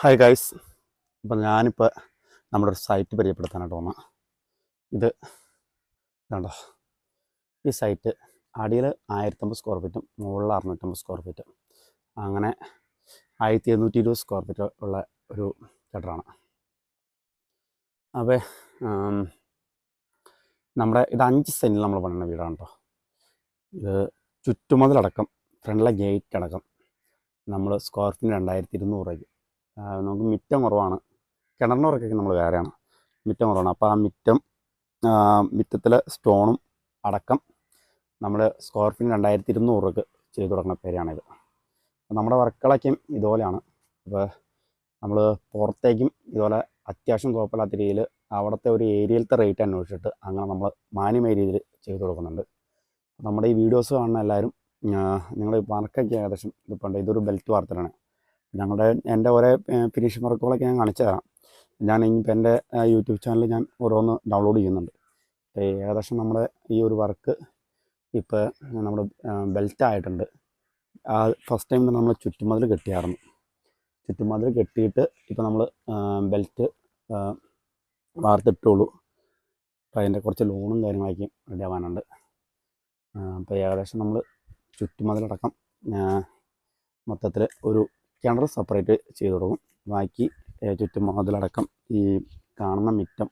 Hi guys അപ്പം ഞാനിപ്പോൾ നമ്മുടെ ഒരു സൈറ്റ് പരിചയപ്പെടുത്താനായിട്ട് വന്ന. ഇത് കണ്ടോ? ഈ സൈറ്റ് അടിയിൽ ആയിരത്തമ്പത് സ്ക്വയർ ഫീറ്റും മുകളിൽ അറുന്നൂറ്റമ്പത് സ്ക്വയർ ഫീറ്റ് അങ്ങനെ ആയിരത്തി എഴുന്നൂറ്റി ഇരുപത് സ്ക്വയർ ഫീറ്റ് ഉള്ള ഒരു കെട്ടറാണ് അപ്പോൾ നമ്മുടെ ഇത് അഞ്ച് സെന്റിൽ നമ്മൾ പണിയുന്ന വീടാണ് കേട്ടോ. ഇത് ചുറ്റുമതിലടക്കം ഫ്രണ്ടിലെ ഗേറ്റ് അടക്കം നമ്മൾ സ്ക്വയർ ഫീറ്റിന് രണ്ടായിരത്തി ഇരുന്നൂറ് രൂപയ്ക്ക് നമുക്ക് മിറ്റം കുറവാണ്. കിണറിന്റെ ഉറക്കൊക്കെ നമ്മൾ വേറെയാണ്. മിറ്റം കുറവാണ്. അപ്പോൾ ആ മിറ്റം മിറ്റത്തിലെ സ്റ്റോണും അടക്കം നമ്മൾ സ്ക്വയർ ഫീറ്റ് രണ്ടായിരത്തി ഇരുന്നൂറ് രൂപക്ക് ചെയ്തു തുടങ്ങുന്ന പേരാണിത്. നമ്മുടെ വർക്കുകളൊക്കെയും ഇതുപോലെയാണ്. അപ്പോൾ നമ്മൾ പുറത്തേക്കും ഇതുപോലെ അത്യാവശ്യം കുഴപ്പമില്ലാത്ത രീതിയിൽ അവിടുത്തെ ഒരു ഏരിയയിലത്തെ റേറ്റ് അന്വേഷിച്ചിട്ട് അങ്ങനെ നമ്മൾ മാന്യമായ രീതിയിൽ ചെയ്തു കൊടുക്കുന്നുണ്ട്. നമ്മുടെ ഈ വീഡിയോസ് കാണുന്ന എല്ലാവരും നിങ്ങൾ വർക്കൊക്കെ ഏകദേശം ഇതിപ്പോൾ ഇതൊരു ബെൽറ്റ് വാർത്തലാണ്. ഞങ്ങളുടെ എന്റെ ഓരോ ഫിനിഷിംഗ് വർക്കുകളൊക്കെ ഞാൻ കാണിച്ചു തരാം. ഞാൻ ഇനിയിപ്പോൾ എന്റെ യൂട്യൂബ് ചാനലിൽ ഞാൻ ഓരോന്ന് ഡൗൺലോഡ് ചെയ്യുന്നുണ്ട്. ഏകദേശം നമ്മുടെ ഈ ഒരു വർക്ക് ഇപ്പോൾ നമ്മുടെ ബെൽറ്റ് ആയിട്ടുണ്ട്. ആ ഫസ്റ്റ് ടൈം നമ്മൾ ചുറ്റുമതിൽ കെട്ടിയായിരുന്നു ചുറ്റുമതിൽ കെട്ടിയിട്ട് ഇപ്പോൾ നമ്മൾ ബെൽറ്റ് വാർത്തിട്ടുള്ളൂ. അപ്പോൾ അതിന്റെ കുറച്ച് ലോണും കാര്യങ്ങളൊക്കെ റെഡി ആവാനുണ്ട്. അപ്പോൾ ഏകദേശം നമ്മൾ ചുറ്റുമതിലടക്കം മൊത്തത്തിൽ ഒരു കിണർ സെപ്പറേറ്റ് ചെയ്ത് കൊടുക്കും. ബാക്കി ചുറ്റും മതിലടക്കം ഈ കാണുന്ന മിറ്റം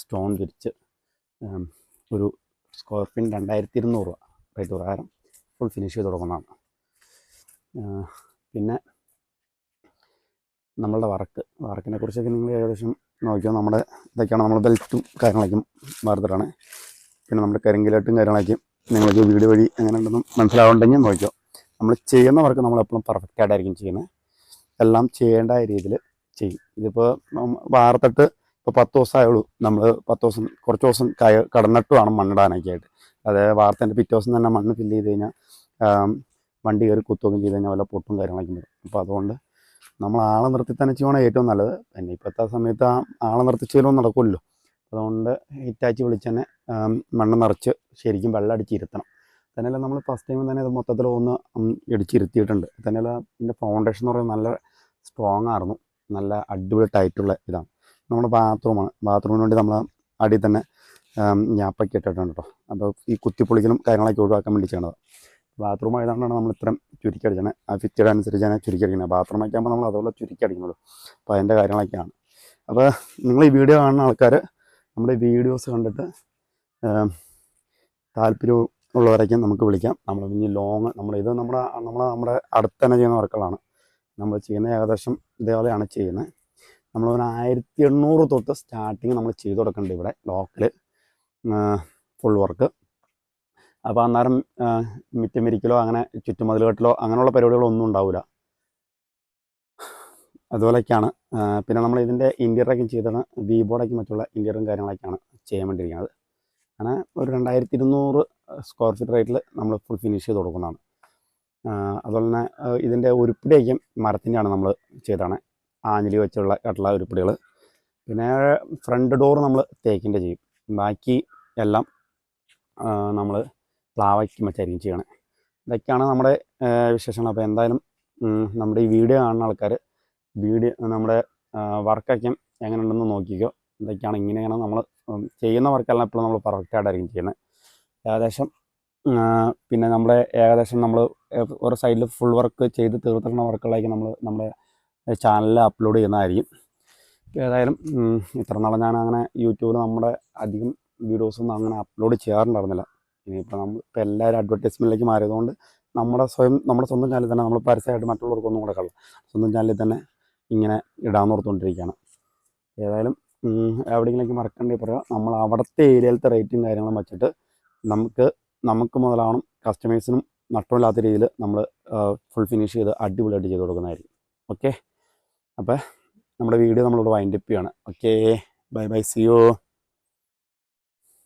സ്റ്റോൺ തിരിച്ച് ഒരു സ്ക്വയർ ഫീറ്റ് രണ്ടായിരത്തി ഇരുന്നൂറ് രൂപ റേറ്റ് പ്രകാരം ഫുൾ ഫിനിഷ് ചെയ്ത് കൊടുക്കുന്നതാണ്. പിന്നെ നമ്മളുടെ വർക്ക് വർക്കിനെ കുറിച്ചൊക്കെ നിങ്ങൾ ഏകദേശം നോക്കിയോ? നമ്മുടെ ഇതൊക്കെയാണ് നമ്മൾ ബെൽറ്റും കാര്യങ്ങളൊക്കെ വാർത്തിട്ടാണ്. പിന്നെ നമ്മുടെ കരിങ്കിലേട്ടും കാര്യങ്ങളൊക്കെ നിങ്ങൾക്ക് വീഡിയോ വഴി എങ്ങനെ ഉണ്ടെന്നും മനസ്സിലാവുണ്ടെങ്കിൽ നോക്കിയോ? നമ്മൾ ചെയ്യുന്ന വർക്ക് നമ്മൾ എപ്പോഴും പെർഫെക്റ്റ് ആയിട്ടായിരിക്കും ചെയ്യുന്നത്. എല്ലാം ചെയ്യേണ്ട രീതിയിൽ ചെയ്യും. ഇതിപ്പോൾ വാർത്തിട്ട് ഇപ്പോൾ പത്ത് ദിവസമായുള്ളൂ നമ്മൾ പത്ത് ദിവസം കുറച്ച് ദിവസം കയ കടന്നിട്ട് വേണം മണ്ണിടാനൊക്കെ ആയിട്ട് അത് വാർത്തേന്റെ പിറ്റേ ദിവസം തന്നെ മണ്ണ് ഫില്ല് ചെയ്ത് കഴിഞ്ഞാൽ വണ്ടി കയറി കുത്തുകയും ചെയ്ത് കഴിഞ്ഞാൽ വല്ല പൊട്ടും കാര്യങ്ങളൊക്കെ വരും. അപ്പോൾ അതുകൊണ്ട് നമ്മൾ ആളെ നിർത്തി തന്നെ ചെയ്യണം ഏറ്റവും നല്ലത്. പിന്നെ ഇപ്പോഴത്തെ സമയത്ത് ആ ആളെ നിർത്തി ചെയ്യലൊന്നും നടക്കുമല്ലോ അതുകൊണ്ട് ഹിറ്റാച്ച് വിളിച്ച് തന്നെ മണ്ണ് നിറച്ച് ശരിക്കും വെള്ളം അടിച്ചിരുത്തണം തന്നെയല്ല നമ്മൾ ഫസ്റ്റ് ടൈം തന്നെ ഇത് മൊത്തത്തിൽ ഒന്ന് ഇടിച്ചിരുത്തിയിട്ടുണ്ട്. തന്നെയല്ല ഇതിന്റെ ഫൗണ്ടേഷൻ എന്ന് പറയുന്നത് നല്ല സ്ട്രോങ് ആയിരുന്നു. നല്ല അടിപൊളി ടൈറ്റുള്ള ഇതാണ്. നമ്മുടെ ബാത്റൂമാണ് ബാത്റൂമിന് വേണ്ടി നമ്മൾ അടിയിൽ തന്നെ ഞാപ്പൊക്കെ ഇട്ടിട്ടുണ്ട് കേട്ടോ. അപ്പോൾ ഈ കുത്തിപ്പൊളിക്കലും കാര്യങ്ങളൊക്കെ ഒഴിവാക്കാൻ വേണ്ടി ചെയ്യണത് ബാത്റൂം ആയതുകൊണ്ടാണ് നമ്മൾ ഇത്രയും ചുരുക്കടിച്ചത് ആ ഫിറ്റഡ് അനുസരിച്ചാണ് ചുരുക്കടിക്കുന്നത് ബാത്റൂമൊക്കെ ആകുമ്പോൾ നമ്മൾ അതുപോലെ ചുരുക്കടിക്കുന്നുള്ളൂ അപ്പോൾ അതിന്റെ കാര്യങ്ങളൊക്കെയാണ്. അപ്പോൾ നിങ്ങൾ ഈ വീഡിയോ കാണുന്ന ആൾക്കാർ നമ്മുടെ വീഡിയോസ് കണ്ടിട്ട് ആം, താല്പര്യം ഉള്ളവരൊക്കെ നമുക്ക് വിളിക്കാം. നമ്മൾ ഇനി ലോങ് നമ്മൾ ഇത് നമ്മുടെ നമ്മൾ നമ്മുടെ അടുത്ത് തന്നെ ചെയ്യുന്ന വർക്കുകളാണ്. നമ്മൾ ചെയ്യുന്ന ഏകദേശം ഇതേപോലെയാണ് ചെയ്യുന്നത്. നമ്മൾ ഒരു ആയിരത്തി എണ്ണൂറ് തൊട്ട് സ്റ്റാർട്ടിങ് നമ്മൾ ചെയ്തു കൊടുക്കുന്നുണ്ട് ഇവിടെ ലോക്കൽ ഫുൾ വർക്ക് അപ്പോൾ അന്നേരം മിറ്റം വിരിക്കലോ അങ്ങനെ ചുറ്റുമതിൽ കെട്ടലോ അങ്ങനെയുള്ള പരിപാടികളൊന്നും ഉണ്ടാവില്ല അതുപോലെയൊക്കെയാണ്. പിന്നെ നമ്മൾ ഇതിന്റെ ഇന്റീരിയറൊക്കെ ചെയ്താണ് വി ബോർഡൊക്കെ മറ്റുള്ള ഇന്റീരിയറും കാര്യങ്ങളൊക്കെയാണ് ചെയ്യാൻ വേണ്ടിയിരിക്കുന്നത്. അങ്ങനെ ഒരു രണ്ടായിരത്തി ഇരുന്നൂറ് സ്ക്വയർ ഫീറ്റ് റേറ്റിൽ നമ്മൾ ഫുൾ ഫിനിഷ് ചെയ്ത് കൊടുക്കുന്നതാണ്. അതുപോലെ തന്നെ ഇതിന്റെ ഉരുപ്പിടിയൊക്കെ മരത്തിന്റെയാണ് നമ്മൾ ചെയ്തതാണ്. ആഞ്ഞിലി വെച്ചുള്ള ആയിട്ടുള്ള ഉരുപ്പിടികൾ പിന്നെ ഫ്രണ്ട് ഡോർ നമ്മൾ തേക്കിന്റെ ചെയ്യും. ബാക്കി എല്ലാം നമ്മൾ പ്ലാവയ്ക്ക് വെച്ചായിരിക്കും ചെയ്യണേ. ഇതൊക്കെയാണ് നമ്മുടെ വിശേഷങ്ങൾ. അപ്പോൾ എന്തായാലും നമ്മുടെ ഈ വീഡിയോ കാണുന്ന ആൾക്കാർ വീഡിയോ നമ്മുടെ വർക്കൊക്കെ എങ്ങനെയുണ്ടെന്ന് നോക്കിക്കോ. ഇതൊക്കെയാണ് ഇങ്ങനെയാണ് നമ്മൾ ചെയ്യുന്ന വർക്കെല്ലാം എപ്പോഴും നമ്മൾ പെർഫെക്റ്റ് ആയിട്ടായിരിക്കും ചെയ്യുന്നത്. ഏകദേശം പിന്നെ നമ്മുടെ ഏകദേശം നമ്മൾ ഓരോ സൈഡിൽ ഫുൾ വർക്ക് ചെയ്ത് തീർത്തിട്ടുള്ള വർക്കുകളായിരിക്കും നമ്മൾ നമ്മുടെ ചാനലിൽ അപ്ലോഡ് ചെയ്യുന്നതായിരിക്കും. ഏതായാലും ഇത്ര നാളെ ഞാൻ അങ്ങനെ യൂട്യൂബിൽ നമ്മുടെ അധികം വീഡിയോസൊന്നും അങ്ങനെ അപ്ലോഡ് ചെയ്യാറുണ്ടായിരുന്നില്ല. ഇനിയിപ്പോൾ നമ്മൾ ഇപ്പോൾ എല്ലാവരും അഡ്വർടൈസ്മെന്റിലേക്ക് മാറിയതുകൊണ്ട് നമ്മുടെ സ്വയം നമ്മുടെ സ്വന്തം ചാനലിൽ തന്നെ നമ്മൾ പരസ്യമായിട്ട് മറ്റുള്ളവർക്കൊന്നും കൊടുക്കല്ല സ്വന്തം ചാനലിൽ തന്നെ ഇങ്ങനെ ഇടാമെന്ന് ഓർത്തുകൊണ്ടിരിക്കുകയാണ്. ഏതായാലും എവിടെയെങ്കിലേക്ക് മറക്കേണ്ടി പറയുക നമ്മൾ അവിടുത്തെ ഏരിയയിലത്തെ റേറ്റും കാര്യങ്ങളും വെച്ചിട്ട് നമുക്ക് നമുക്ക് മുതലാവണം കസ്റ്റമേഴ്സിനും നഷ്ടമില്ലാത്ത രീതിയിൽ നമ്മൾ ഫുൾ ഫിനിഷ് ചെയ്ത് അടിപൊളിയായിട്ട് ചെയ്ത് കൊടുക്കുന്നതായിരിക്കും. ഓക്കെ അപ്പോൾ നമ്മുടെ വീഡിയോ നമ്മളിവിടെ വൈൻഡപ്പ് ചെയ്യാണ് okay bye bye see you